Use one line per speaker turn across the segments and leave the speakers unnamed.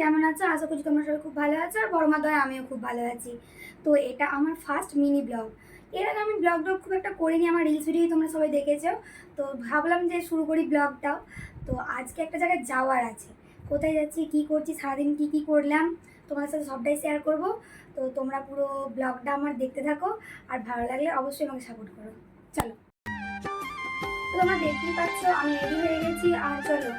কেমন আছো? আশা করছি তোমরা সবাই খুব ভালো আছো, আর বড় মা দয় আমিও খুব ভালো আছি। তো এটা আমার ফার্স্ট মিনি ব্লগ এর আগে আমি ব্লগ ব্লগ খুব একটা করিনি, আমার রিলস ভিডিওই তোমরা সবাই দেখেছ। তো ভাবলাম যে শুরু করি ব্লগটাও তো আজকে একটা জায়গায় যাওয়ার আছে। কোথায় যাচ্ছি, কি করছি, সারাদিন কি কি করলাম, তোমাদের সাথে সবটাই শেয়ার করব। তো তোমরা পুরো ব্লগটা আমার দেখতে থাকো, আর ভালো লাগলে অবশ্যই আমাকে সাপোর্ট করো। চলো। তোমরা দেখতেই পাচ্ছ, আমি রেডি হয়ে গেছি, আর চলো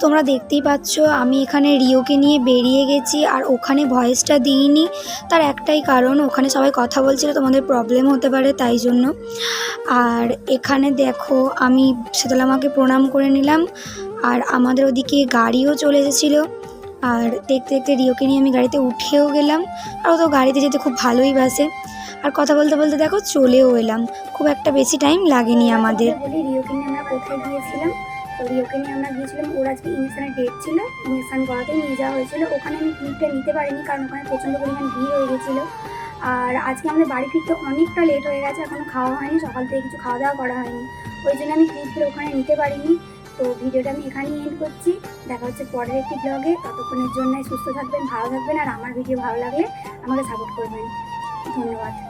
তোমরা দেখতেই পাচ্ছ, আমি এখানে রিওকে নিয়ে বেরিয়ে গেছি আর ওখানে ভয়েসটা দিইনি। তার একটাই কারণ, ওখানে সবাই কথা বলছিল, তোমাদের প্রবলেম হতে পারে তাই জন্য। আর এখানে দেখো, আমি শীতলামাকে প্রণাম করে নিলাম আর আমাদের ওদিকে গাড়িও চলে এসেছিল। আর দেখতে দেখতে রিওকে নিয়ে আমি গাড়িতে উঠেও গেলাম আর ও তো গাড়িতে যেতে খুব ভালোই বাসে। আর কথা বলতে বলতে দেখো চলেও এলাম। খুব একটা বেশি টাইম লাগেনি আমাদের। রিওকে নিয়ে আমরা কোথায় গিয়েছিলাম? তো রিওকে নিয়ে আমরা গিয়েছিলাম, ওর আজকে ইনস্টানের ডেট ছিল ইনস্টান করাতেই নিয়ে যাওয়া হয়েছিল। ওখানে আমি ক্লিপটা নিতে পারিনি কারণ ওখানে প্রচণ্ড পরিমাণ ভিড় হয়ে গেছিল। আর আজকে আমাদের বাড়ি ফিরতে অনেকটা লেট হয়ে গেছে এখনও খাওয়া হয়নি, সকাল থেকে কিছু খাওয়া দাওয়া করা হয়নি। ওই জন্য আমি ক্লিপগুলো ওখানে নিতে পারিনি। তো ভিডিওটা আমি এখানেই এন্ড করছি। দেখা হচ্ছে পরের একটি ব্লগে ততক্ষণের জন্য সুস্থ থাকবেন, ভালো থাকবেন, আর আমার ভিডিও ভালো লাগলে আমাকে সাপোর্ট করবেন। ধন্যবাদ।